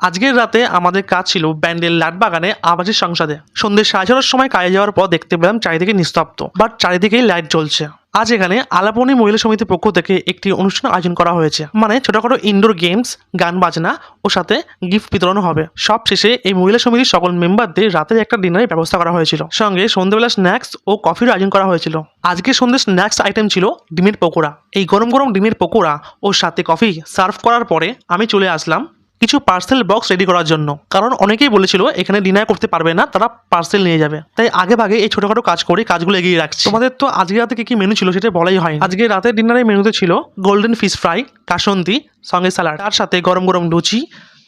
আজকের রাতে আমাদের কাজ ছিল ব্যান্ডেল লাট বাগানে আবাসিক সংসদে সন্ধ্যে সাড়ে ছটার সময় কাজে যাওয়ার পর দেখতে পেলাম চারিদিকে নিস্তব্ধ, বাট চারিদিকেই লাইট জ্বলছে। আজ এখানে আলাপনী মহিলা সমিতির পক্ষ থেকে একটি অনুষ্ঠান আয়োজন করা হয়েছে। মানে ছোটখাটো ইনডোর গেমস গান বাজনা ও সাথে গিফট বিতরণ হবে। সব শেষে এই মহিলা সমিতির সকল মেম্বারদের রাতের একটা ডিনারের ব্যবস্থা করা হয়েছিল। সঙ্গে সন্ধ্যেবেলা স্ন্যাক্স ও কফির আয়োজন করা হয়েছিল। আজকে সন্ধ্যে স্ন্যাক্স আইটেম ছিল ডিমের পকোড়া। এই গরম গরম ডিমের পকোড়া ও সাথে কফি সার্ভ করার পরে আমি চলে আসলাম কিছু পার্সেল বক্স রেডি করার জন্য। কারণ অনেকেই বলেছিল, এখানে ডিনার করতে পারবে না, তারা পার্সেল নিয়ে যাবে। তাই আগে ভাগে এই ছোটখাটো কাজ করে কাজগুলো এগিয়ে রাখছে। তোমাদের তো আজকে রাতে কি কি মেনু ছিল সেটা বলাই হয় আজকে রাতের ডিনারের মেনুতে ছিল গোল্ডেন ফিশ ফ্রাই কাসন্দি, সঙ্গে স্যালাড তার সাথে গরম গরম লুচি,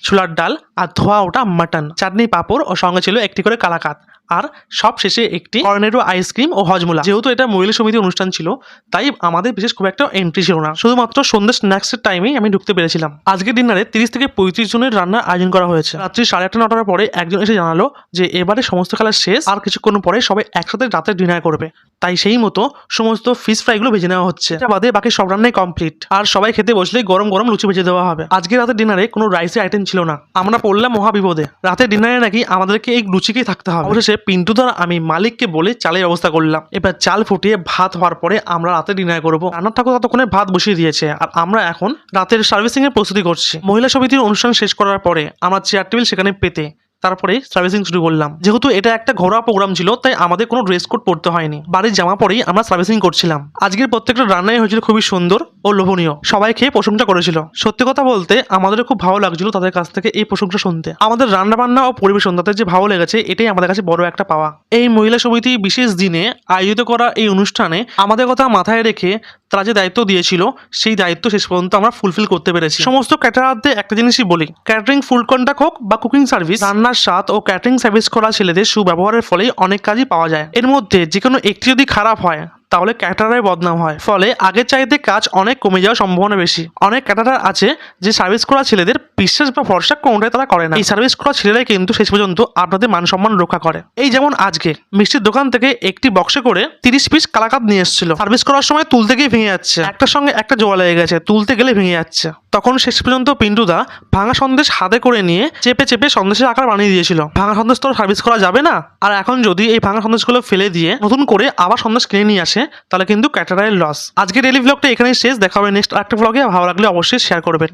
ছোলার ডাল আর ধোয়া ওটা মাটন চাটনি পাঁপড় ও সঙ্গে ছিল একটি করে কালাকাত আর সব শেষে একটি কর্নেরো আইসক্রিম ও হজমোলা। যেহেতু এটা মহিলা সমিতি অনুষ্ঠান ছিল, তাই আমাদের বিশেষ খুব একটা এন্ট্রি ছিল না। শুধুমাত্র সন্ধ্যে স্ন্যাক্সের টাইমেই আমি ঢুকতে পেরেছিলাম। আজকের ডিনারে তিরিশ থেকে পঁয়ত্রিশ জনের রান্নার আয়োজন করা হয়েছে। রাত্রি সাড়ে আটটা নটার পরে একজন এসে জানালো যে, এবারে সমস্ত খেলা শেষ, আর কিছুক্ষণ পরে সবাই একসাথে রাতের ডিনার করবে। তাই সেই মতো সমস্ত ফিশ ফ্রাইগুলো ভেজে নেওয়া হচ্ছে। বাদে বাকি সব রান্নাই কমপ্লিট আর সবাই খেতে বসলে গরম গরম লুচি ভেজে দেওয়া হবে। আজকে রাতের ডিনারে কোনো রাইসের আইটেম ছিল না। আমরা পড়লাম মহাবিপদে। রাতের ডিনারে নাকি আমাদেরকে এই লুচিকেই থাকতে হবে। অবশেষে পিন্টু দ্বারা আমি মালিককে বলে চালের ব্যবস্থা করলাম এবার চাল ফুটিয়ে ভাত হওয়ার পরে আমরা রাতে ডিনার করব। রান্নার ঠাকুর ততক্ষণে ভাত বসিয়ে দিয়েছে। আর আমরা এখন রাতের সার্ভিসিং এর প্রস্তুতি করছি। মহিলা সমিতির অনুষ্ঠান শেষ করার পরে আমার চেয়ার টেবিল সেখানে পেতে তারপরে সার্ভিসিং শুরু করলাম। যেহেতু এটা একটা ঘরোয়া প্রোগ্রাম ছিল, তাই আমাদের কোনো ড্রেস কোড পরতে হয়নি। বাড়ির জামা পরেই আমরা সার্ভিসিং করছিলাম। আজকের প্রত্যেকটা রান্নাই হয়েছিল খুবই সুন্দর ও লোভনীয়। সবাই খেয়ে প্রশংসা করেছিল। সত্যি কথা বলতে আমাদের খুব ভালো লাগছিল তাদের কাছ থেকে এই প্রশংসা শুনতে। আমাদের রান্না বান্না ও পরিবেশন তাদের যে ভালো লেগেছে, এটাই আমাদের কাছে বড় একটা পাওয়া। এই মহিলা সমিতি বিশেষ দিনে আয়োজিত করা এই অনুষ্ঠানে আমাদের কথা মাথায় রেখে তারা যে দায়িত্ব দিয়েছিল, সেই দায়িত্ব শেষ পর্যন্ত আমরা ফুলফিল করতে পেরেছি। সমস্ত ক্যাটারারদের একটা জিনিসই বলি ক্যাটারিং ফুল কন্ট্রাক্ট হোক বা কুকিং সার্ভিস রান্নার স্বাদ ও ক্যাটারিং সার্ভিস করা ছেলেদের সুব্যবহারের ফলেই অনেক কাজই পাওয়া যায়। এর মধ্যে যে কোনো একটি যদি খারাপ হয় তাহলে ক্যাটারাই বদনাম হয়। ফলে আগের চাইতে কাজ অনেক কমে যাওয়ার সম্ভাবনা বেশি। অনেক ক্যাটারার আছে যে সার্ভিস করা ছেলেদের বিশ্বাস বা ভরসা কোনটাই তারা করে না। এই সার্ভিস করা ছেলেরাই কিন্তু শেষ পর্যন্ত আপনাদের মান সম্মান রক্ষা করে। এই যেমন আজকে, মিষ্টির দোকান থেকে একটি বক্সে করে তিরিশ পিস কালাকাত নিয়ে এসেছিল। সার্ভিস করার সময় তুলতে গিয়ে ভেঙে যাচ্ছে। একটার সঙ্গে একটা জোয়া লেগে গেছে, তুলতে গেলে ভেঙে যাচ্ছে। তখন শেষ পর্যন্ত পিন্টুদা ভাঙা সন্দেশ হাতে করে নিয়ে চেপে চেপে সন্দেশের আকার বানিয়ে দিয়েছিল। ভাঙা সন্দেশ তো সার্ভিস করা যাবে না? আর এখন যদি এই ভাঙা সন্দেশগুলো ফেলে দিয়ে নতুন করে আবার সন্দেশ কিনে নিয়ে আসে, তাহলে কিন্তু ক্যাটারারের লস। আজকে ডেলি ব্লগটা এখানেই শেষ। দেখা হবে নেক্সট আরেকটা ব্লগে ভালো লাগলে অবশ্যই শেয়ার করবেন।